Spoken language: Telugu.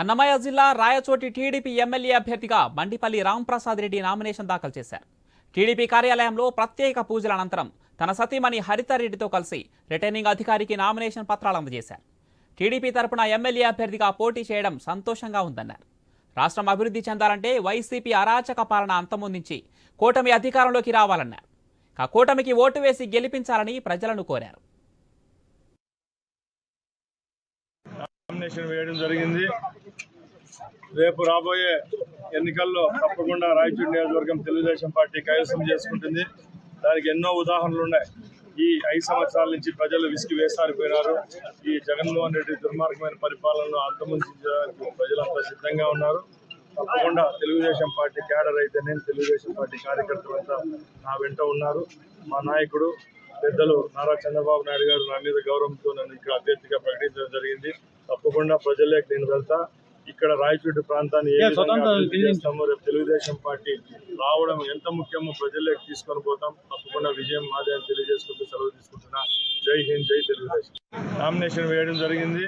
అన్నమయ్య జిల్లా రాయచోటి టీడీపీ ఎమ్మెల్యే అభ్యర్థిగా బండిపల్లి రాంప్రసాద్ రెడ్డి నామినేషన్ దాఖలు చేశారు. టీడీపీ కార్యాలయంలో ప్రత్యేక పూజల అనంతరం తన సతీమణి హరితారెడ్డితో కలిసి రిటర్నింగ్ అధికారికి నామినేషన్ పత్రాలు అందజేశారు. టీడీపీ తరపున ఎమ్మెల్యే అభ్యర్థిగా పోటీ చేయడం సంతోషంగా ఉందన్నారు. రాష్ట్రం అభివృద్ధి చెందాలంటే వైసీపీ అరాచక పాలన అంతమొందించి కూటమి అధికారంలోకి రావాలన్నారు. ఆ కూటమికి ఓటు వేసి గెలిపించాలని ప్రజలను కోరారు. నామినేషన్ వేయడం జరిగింది. రేపు రాబోయే ఎన్నికల్లో తప్పకుండా రాయచూరు నియోజకవర్గం తెలుగుదేశం పార్టీ కైవసం చేసుకుంటుంది. దానికి ఎన్నో ఉదాహరణలు ఉన్నాయి. ఈ ఐదు సంవత్సరాల నుంచి ప్రజలు విసిగి వేసారిపోయినారు. ఈ జగన్మోహన్ రెడ్డి దుర్మార్గమైన పరిపాలనను అంతమొందించడానికి ప్రజలంతా సిద్ధంగా ఉన్నారు. తప్పకుండా తెలుగుదేశం పార్టీ క్యాడర్ అయితే నేను తెలుగుదేశం పార్టీ కార్యకర్తలంతా నా వెంట ఉన్నారు. మా నాయకుడు పెద్దలు నారా చంద్రబాబు నాయుడు గారు నా మీద గౌరవంతో నన్ను ఇక్కడ అభ్యర్థిగా ప్రకటించడం జరిగింది. తప్పకుండా ప్రజలకు నేను వెళ్తా. ఇక్కడ రాయచోటి ప్రాంతాన్ని ఏ విధంగా అభివృద్ధి చేస్తామో రేపు తెలుగుదేశం పార్టీ రావడం ఎంత ముఖ్యమో ప్రజల్లోకి తీసుకొని పోతాం. తప్పకుండా విజయం మాదే అని తెలియజేసుకుంటూ సెలవు తీసుకుంటున్నా. జై హింద్ జై తెలుగుదేశం. నామినేషన్ వేయడం జరిగింది.